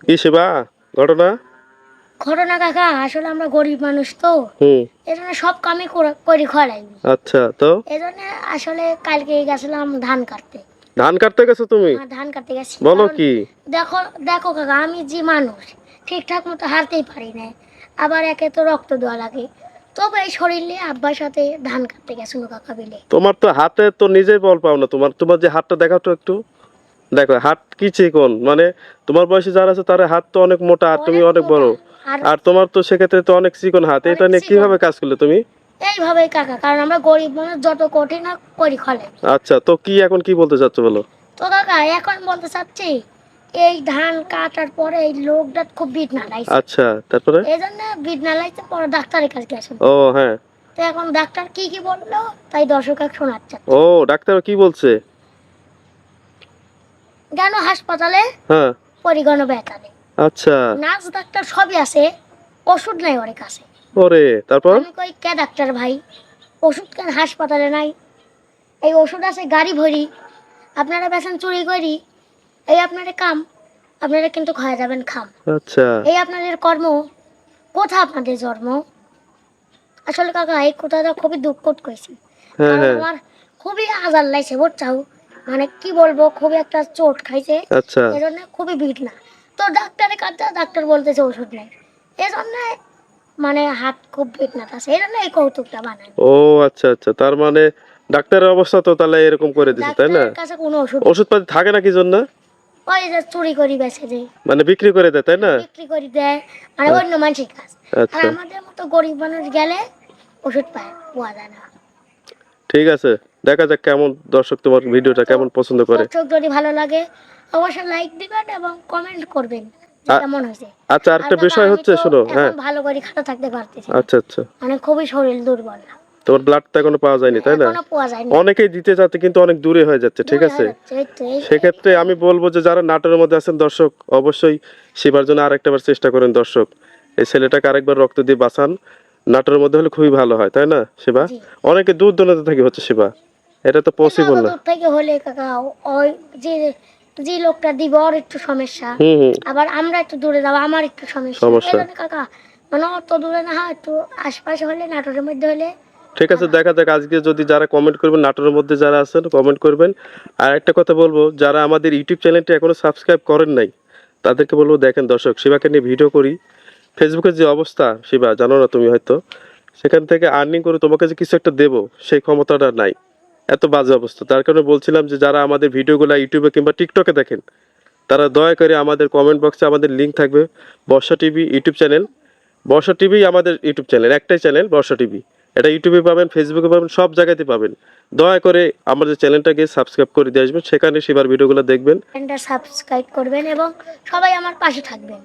কি সেবা? ঘটনা? ঘটনা কাকা আসলে আমরা গরিব মানুষ তো। হুম। এই সব কামই করি খরাই আচ্ছা তো? এই জন্য আসলে কালকে গেছিলাম ধান কাটতে। ধান কাটতে গেছো তুমি? ধান কাটতে গেছি। বলো কি? দেখো দেখো কাকা আমি যে মানুষ ঠিকঠাক মতো হারতেই পারি না। আবার একে তো রক্ত দেওয়া লাগে। তবে এই শরীর নিয়ে আব্বার সাথে ধান কাটতে গেছিল কাকা বিলে তোমার তো হাতে তো নিজেই বল পাও না। তোমার তোমার যে হাতটা দেখাও তো একটু। দেখো হাত কি চিকন? মানে তোমার বয়সে যারা আছে তার হাত তো অনেক মোটা আর তুমি অনেক বড়। আর তোমার তো সেক্ষেত্রে তো অনেক চিকন হাত। এটা নিয়ে কীভাবে কাজ করলে তুমি? এইভাবেই কাকা কারণ আমরা গরিব মানুষ যত কঠিন করি খলে আচ্ছা তো কি এখন কি বলতে চাচ্ছ বলো? তো কাকা এখন বলতে চাচ্ছি এই ধান কাটার পরে এই লোকটা খুব বিট না লাগছে আচ্ছা তারপরে? এই জন্য বিট না লাগছে পরে ডাক্তারের কাছে গেছেন ও হ্যাঁ। তো এখন ডাক্তার কি কি বলল তাই দর্শক শোনাচ্ছে। ও ডাক্তার কি বলছে? কেন হাসপাতালে? হ্যাঁ। পরিগণ বেতালে আচ্ছা। নার্স ডাক্তার সবই আছে ওষুধ নাই ওর কাছে ওরে তারপর? আমি কই কে ডাক্তার ভাই? ওষুধ কেন হাসপাতালে নাই? এই ওষুধ আছে গাড়ি ভরি। আপনারা বেছেন চুরি করি। এই আপনাদের কাম আপনারা কিন্তু খাওয়া যাবেন খাম। আচ্ছা। এই আপনাদের কর্ম কোথা আপনাদের জন্ম? আসলে কাকা এই কথাটা খুবই দুঃখ কইছি হ্যাঁ হ্যাঁ। আমার খুবই আজার লাগছে বুঝছাও মানে কি বলব খুবই একটা চোট খাইছে। আচ্ছা। এই খুবই ভিড় না। তো ডাক্তারের কাছে ডাক্তার বলতেছে ওষুধ নেই। এই জন্য মানে হাত খুব ভিড় না আছে এই জন্য এই কৌতুকটা বানাই ও আচ্ছা আচ্ছা। তার মানে ডাক্তারের অবস্থা তো তাহলে এরকম করে দিছে তাই না? কাছে কোনো ওষুধ ওষুধ পাতি থাকে না কি জন্য? ওই যে চুরি করি বেছে যে মানে বিক্রি করে দেয় তাই না? বিক্রি করে দেয়। মানে অন্য মানুষের কাজ। আর আচ্ছা। আমাদের মতো গরিব মানুষ গেলে ওষুধ পায়। পাওয়া যায় না। ঠিক আছে। দেখা যাক কেমন দর্শক তোমার ভিডিওটা কেমন পছন্দ করে। দর্শক যদি ভালো লাগে অবশ্যই লাইক দিবেন এবং কমেন্ট করবেন কেমন হয়েছে। আচ্ছা আরেকটা বিষয় হচ্ছে শোনো হ্যাঁ। ভালো করে খাতা থাকতে পারতেছি আচ্ছা আচ্ছা। মানে খুবই শরীর দুর্বল। তোমার ব্লাড তো এখনও পাওয়া যায়নি তাই না? অনেকেই দিতে যাচ্ছে কিন্তু অনেক দূরে হয়ে যাচ্ছে ঠিক আছে? সেক্ষেত্রে আমি বলব যে যারা নাটোরের মধ্যে আছেন দর্শক অবশ্যই সেবার জন্য আরেকটাবার চেষ্টা করেন দর্শক। এই ছেলেটাকে আরেকবার রক্ত দিয়ে বাঁচান। নাটোরের মধ্যে হলে খুবই ভালো হয় তাই না শিবা জি। অনেকে দূর দূরান্ত থেকে হচ্ছে শিবা এটা তো পসিবল না। দূর থেকে হলে কাকা ওই যে যে লোকটা দিব ওর একটু সমস্যা। আবার আমরা একটু দূরে যাব আমার একটু সমস্যা। সমস্যা। কাকা মানে অত দূরে না হয় একটু আশপাশে হলে নাটোরের মধ্যে হলে। ঠিক আছে দেখা যাক আজকে যদি যারা কমেন্ট করবেন নাটোরের মধ্যে যারা আছেন কমেন্ট করবেন। আর একটা কথা বলব যারা আমাদের ইউটিউব চ্যানেলটি এখনও সাবস্ক্রাইব করেন নাই তাদেরকে বলব দেখেন দর্শক শিবাকে নিয়ে ভিডিও করি। ফেসবুকের যে অবস্থা শিবা জানো না তুমি হয়তো সেখান থেকে আর্নিং করে তোমাকে যে কিছু একটা দেবো সেই ক্ষমতাটা নাই। এত বাজে অবস্থা। তার কারণে বলছিলাম যে যারা আমাদের ভিডিওগুলো ইউটিউবে কিংবা টিকটকে দেখেন, তারা দয়া করে আমাদের কমেন্ট বক্সে আমাদের লিঙ্ক থাকবে, Barsha TV YouTube channel Barsha TV আমাদের ইউটিউব চ্যানেল একটাই চ্যানেল বর্ষা টিভি। এটা ইউটিউবে পাবেন ফেসবুকে পাবেন, সব জায়গাতে পাবেন। দয়া করে আমাদের চ্যানেলটাকে সাবস্ক্রাইব করে দিয়ে আসবেন, সেখানে সেবার ভিডিওগুলো দেখবেন। সাবস্ক্রাইব করবেন এবং সবাই আমার পাশে থাকবেন।